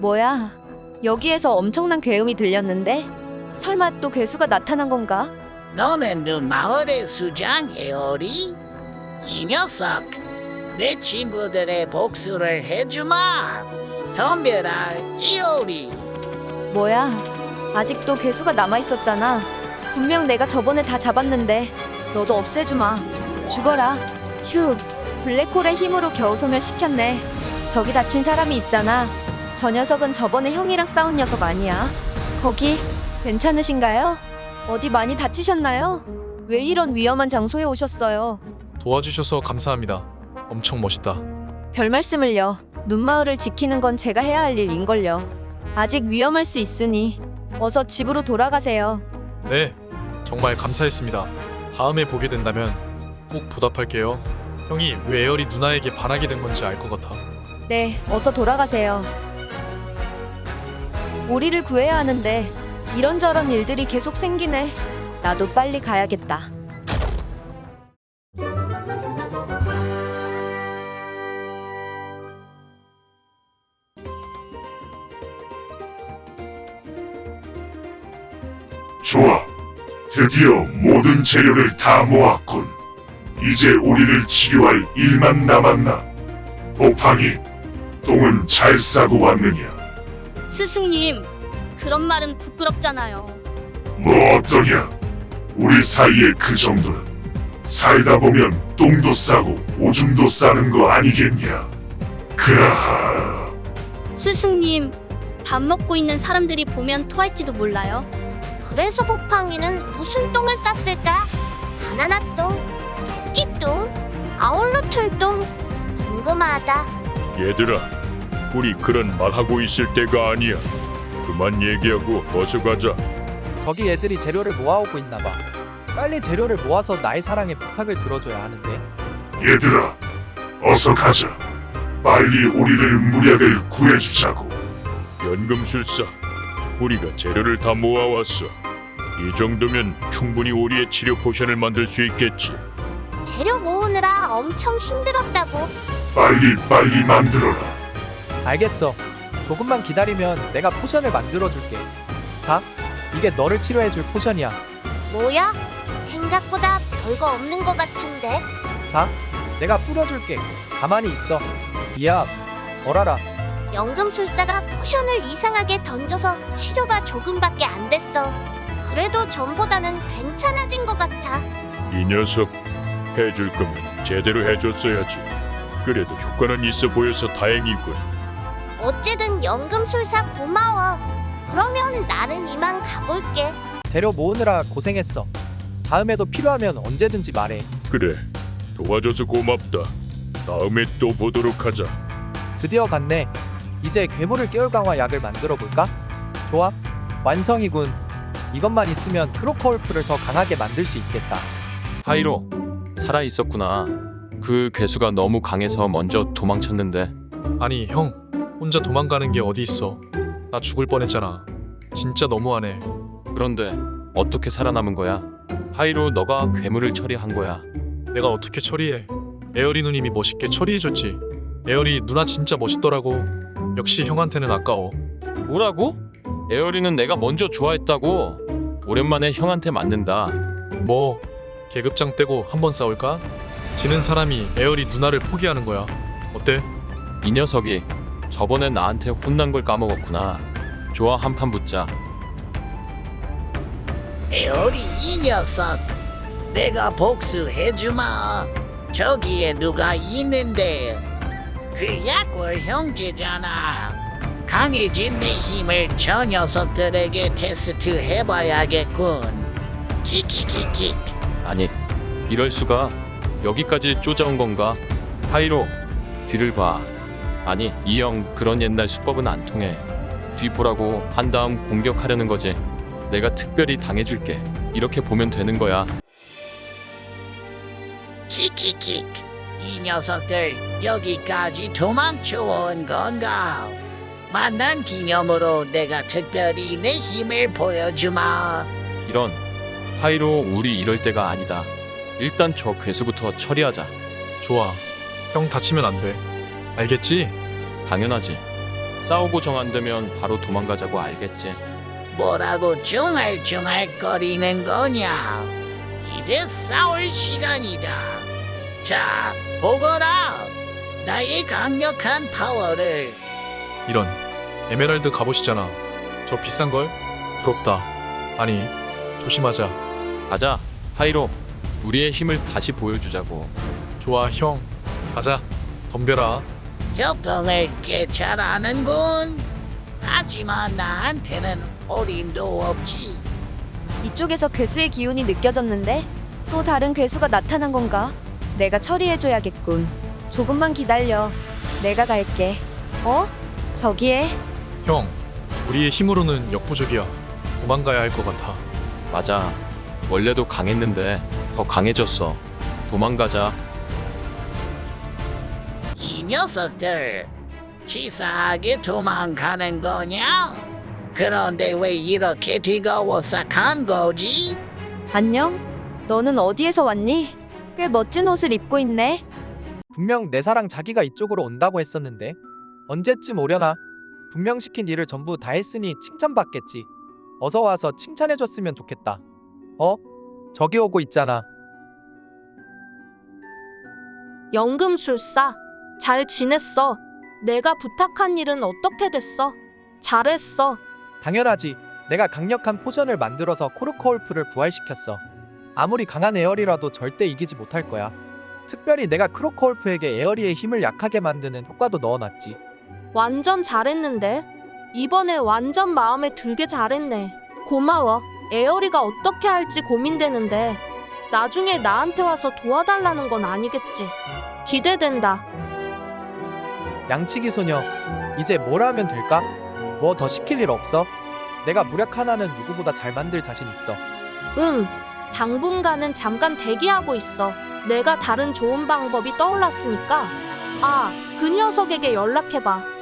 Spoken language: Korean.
뭐야? 여기에서 엄청난 괴음이 들렸는데? 설마 또 괴수가 나타난 건가? 너는 눈 마을의 수장 에어리? 이 녀석, 내 친구들의 복수를 해주마. 덤벼라, 이오리. 뭐야? 아직도 괴수가 남아 있었잖아. 분명 내가 저번에 다 잡았는데 너도 없애주마. 죽어라. 휴. 블랙홀의 힘으로 겨우 소멸시켰네. 저기 다친 사람이 있잖아. 저 녀석은 저번에 형이랑 싸운 녀석 아니야. 거기 괜찮으신가요? 어디 많이 다치셨나요? 왜 이런 위험한 장소에 오셨어요? 도와주셔서 감사합니다. 엄청 멋있다. 별 말씀을요. 눈마을을 지키는 건 제가 해야 할 일인걸요. 아직 위험할 수 있으니 어서 집으로 돌아가세요. 네, 정말 감사했습니다. 다음에 보게 된다면 꼭 보답할게요. 형이 왜 에어리 누나에게 반하게 된 건지 알 것 같아. 네, 어서 돌아가세요. 오리를 구해야 하는데 이런저런 일들이 계속 생기네. 나도 빨리 가야겠다. 좋아. 드디어 모든 재료를 다 모았군. 이제 우리를 치료할 일만 남았나? 보팡이, 똥은 잘 싸고 왔느냐? 스승님, 그런 말은 부끄럽잖아요. 뭐 어떠냐? 우리 사이에 그 정도는 살다 보면 똥도 싸고 오줌도 싸는 거 아니겠냐? 그라하. 스승님, 밥 먹고 있는 사람들이 보면 토할지도 몰라요. 그래서 보팡이는 무슨 똥을 쌌을까? 바나나 똥, 토끼 똥, 아울러틀 똥. 궁금하다. 얘들아, 우리 그런 말하고 있을 때가 아니야. 그만 얘기하고 어서 가자. 저기 애들이 재료를 모아오고 있나 봐. 빨리 재료를 모아서 나의 사랑에 부탁을 들어줘야 하는데. 얘들아, 어서 가자. 빨리 우리를 무력을 구해주자고. 연금술사, 우리가 재료를 다 모아왔어. 이 정도면 충분히 우리의 치료 포션을 만들 수 있겠지. 재료 모으느라 엄청 힘들었다고. 빨리 빨리 만들어라. 알겠어. 조금만 기다리면 내가 포션을 만들어 줄게. 자, 이게 너를 치료해 줄 포션이야. 뭐야? 생각보다 별거 없는 것 같은데. 자, 내가 뿌려 줄게. 가만히 있어. 이야, 얼어라. 연금술사가 포션을 이상하게 던져서 치료가 조금밖에 안 됐어. 그래도 전보다는 괜찮아진 것 같아. 이 녀석 해줄 거면 제대로 해줬어야지. 그래도 효과는 있어 보여서 다행이군. 어쨌든 연금술사 고마워. 그러면 나는 이만 가볼게. 재료 모으느라 고생했어. 다음에도 필요하면 언제든지 말해. 그래, 도와줘서 고맙다. 다음에 또 보도록 하자. 드디어 갔네. 이제 괴물을 깨울 강화 약을 만들어 볼까? 좋아. 완성이군. 이것만 있으면 크로커울프를 더 강하게 만들 수 있겠다. 하이로 살아 있었구나. 그 괴수가 너무 강해서 먼저 도망쳤는데 아니 형, 혼자 도망가는 게 어디 있어? 나 죽을 뻔했잖아. 진짜 너무하네. 그런데 어떻게 살아남은 거야? 하이로 너가 괴물을 처리한 거야. 내가 어떻게 처리해? 에어리 누님이 멋있게 처리해줬지. 에어리 누나 진짜 멋있더라고. 역시 형한테는 아까워. 뭐라고? 에어리는 내가 먼저 좋아했다고. 오랜만에 형한테 맞는다. 뭐 계급장 떼고 한번 싸울까? 지는 사람이 에어리 누나를 포기하는 거야. 어때? 이 녀석이 저번에 나한테 혼난 걸 까먹었구나. 좋아 한 판 붙자. 에어리 이 녀석, 내가 복수해주마. 저기에 누가 있는데 그 약골 형제잖아. 강해진 내 힘을 저 녀석들에게 테스트 해봐야겠군. 키키키키. 아니 이럴 수가 여기까지 쫓아온 건가? 하이로 뒤를 봐. 아니 이형 그런 옛날 수법은 안 통해. 뒤 보라고 한 다음 공격하려는 거지. 내가 특별히 당해줄게. 이렇게 보면 되는 거야. 키키키. 이 녀석들 여기까지 도망쳐 온 건가? 만난 기념으로 내가 특별히 내 힘을 보여주마. 이런 하이로 우리 이럴 때가 아니다. 일단 저 괴수부터 처리하자. 좋아. 형 다치면 안 돼. 알겠지? 당연하지. 싸우고 정 안 되면 바로 도망가자고 알겠지. 뭐라고 중얼중얼거리는 거냐? 이제 싸울 시간이다. 자, 보거라. 나의 강력한 파워를 이런 에메랄드 갑옷이잖아. 저 비싼 걸? 부럽다. 아니 조심하자. 가자, 하이로. 우리의 힘을 다시 보여주자고. 좋아 형. 가자. 덤벼라. 협동을 꽤 잘하는군. 하지만 나한테는 어림도 없지. 이쪽에서 괴수의 기운이 느껴졌는데 또 다른 괴수가 나타난 건가? 내가 처리해줘야겠군. 조금만 기다려. 내가 갈게. 어? 저기에 형. 우리의 힘으로는 역부족이야. 도망가야 할 것 같아. 맞아. 원래도 강했는데 더 강해졌어. 도망가자. 이 녀석들 치사하게 도망가는 거냐? 그런데 왜 이렇게 뒤가워서 간 거지? 안녕? 너는 어디에서 왔니? 꽤 멋진 옷을 입고 있네. 분명 내 사랑 자기가 이쪽으로 온다고 했었는데 언제쯤 오려나? 분명 시킨 일을 전부 다 했으니 칭찬받겠지. 어서 와서 칭찬해줬으면 좋겠다. 어? 저기 오고 있잖아. 연금술사, 잘 지냈어. 내가 부탁한 일은 어떻게 됐어? 잘했어. 당연하지. 내가 강력한 포션을 만들어서 코르코울프를 부활시켰어. 아무리 강한 에어리라도 절대 이기지 못할 거야. 특별히 내가 크로코울프에게 에어리의 힘을 약하게 만드는 효과도 넣어놨지. 완전 잘했는데? 이번에 완전 마음에 들게 잘했네. 고마워. 에어리가 어떻게 할지 고민되는데 나중에 나한테 와서 도와달라는 건 아니겠지. 기대된다. 양치기 소녀, 이제 뭘 하면 될까? 뭐 더 시킬 일 없어? 내가 무력 하나는 누구보다 잘 만들 자신 있어. 응, 당분간은 잠깐 대기하고 있어. 내가 다른 좋은 방법이 떠올랐으니까. 아, 그 녀석에게 연락해봐.